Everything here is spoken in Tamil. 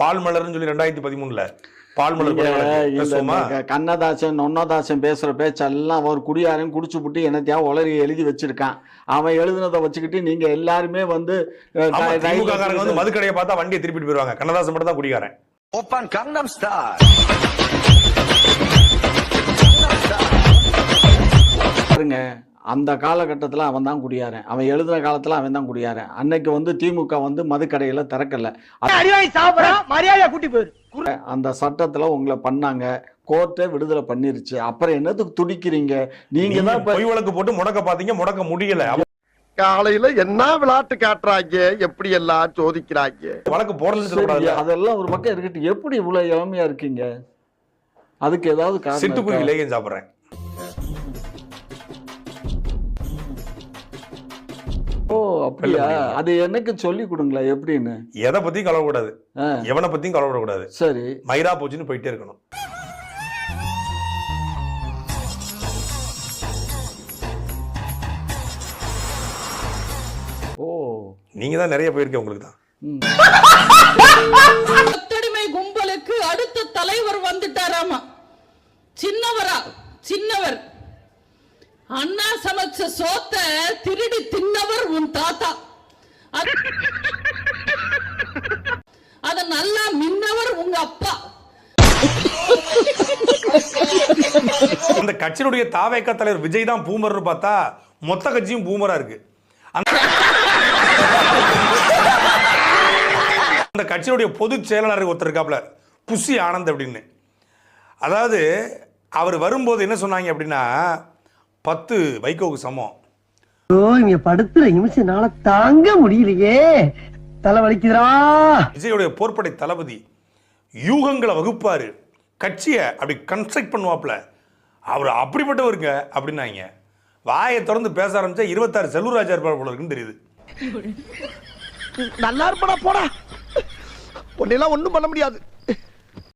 பால்மலர்னு சொல்லி ரெண்டாயிரத்தி பதிமூணுல. கண்ணதாசன் நொன்னதாசன் பேசுற பேச்செல்லாம் ஒரு குடியாரையும் குடிச்சு புட்டு என்னத்தையா உளறி எழுதி வச்சிருக்கான். அவன் எழுதுனதை வச்சுக்கிட்டு நீங்க எல்லாருமே வந்து வந்து மதுக்கடையை பார்த்தா வண்டியை திருப்பிட்டு போயிருவாங்க. கண்ணதாசன் மட்டும் தான் குடிகாரன். Open Gangnam star. பாருங்க அந்த காலகட்டத்தில் அவன் தான் குடியாரன். அவன் எழுதின காலத்தில் அவன் தான் குடியாரன். அன்னைக்கு வந்து திமுக வந்து மதுக்கடையில திறக்கல. மரியாதையா கூட்டி போயிரு. அந்த சட்டத்துல உங்களை பண்ணாங்க. கோர்ட்டே விடுதலை பண்ணிருச்சு. அப்புறம் என்னத்துக்கு துடிக்கிறீங்க? நீங்க தான் பொய் வழக்கு போட்டு முடக்க பாத்தீங்க முடக்க முடியல. காலையில என்ன விளையாட்டு காட்டுறாங்க? எப்படி எல்லாம் சோதிக்கிறாங்க? வழக்கு சொல்லக்கூடாது. அதெல்லாம் ஒரு பக்கம் இருக்கட்டும். எப்படி இவ்வளவு இளமையா இருக்கீங்க? அதுக்கு ஏதாவது காரணம் சிட்டுக்குருவி? லேகியம் சாப்பிடுறேன். ஓ அப்படியா? அது எனக்கு சொல்லி கொடுங்களேன் எப்படின்னு. எதை பத்தியும் கலவக்கூடாது எவனை பத்தியும் கலவக்கூடாது சரி. மயிரா போச்சுன்னு போயிட்டே இருக்கணும். ஓ. நீங்க தான் நிறைய போயிருக்கீங்க உங்களுக்கு தான். கும்பலுக்கு அடுத்த தலைவர் அண்ணா சமைச்ச சோத்த திருடி தின்னவர் உன் தாத்தா. அது- அத நல்லா மின்னவர் உங்க அப்பா. அந்த கட்சியினுடைய தாவேக்க தலைவர் விஜய் தான் பூமர்னு பார்த்தா மொத்த கட்சியும் பூமரா இருக்கு. அந்த- அந்த கட்சியினுடைய பொதுச் செயலாளர் ஒருத்தர் இருக்காப்ல புசி ஆனந்த் அப்படின்னு. அதாவது அவர் வரும்போது என்ன சொன்னாங்க அப்படின்னா பத்து வைகோவுக்கு சமம். ஓ இங்க படுத்துற நிமிஷம்னால தாங்க முடியலையே. தலை வலிக்குதுடா விஜயுடைய போர்ப்படை தளபதி யூகங்களை வகுப்பாரு. கட்சியை அப்படி கன்ஸ்ட்ரக்ட் பண்ணுவாப்ல அவர் அப்படிப்பட்டவருங்க அப்படின்னாங்க. வாயை திறந்து பேச ஆரம்பிச்சா இருபத்தாறு செல்வராஜா இருப்பார் போல இருக்குன்னு தெரியுது. நல்லா இருப்படா போடா. உன்னெல்லாம் ஒண்ணும் பண்ண முடியாது.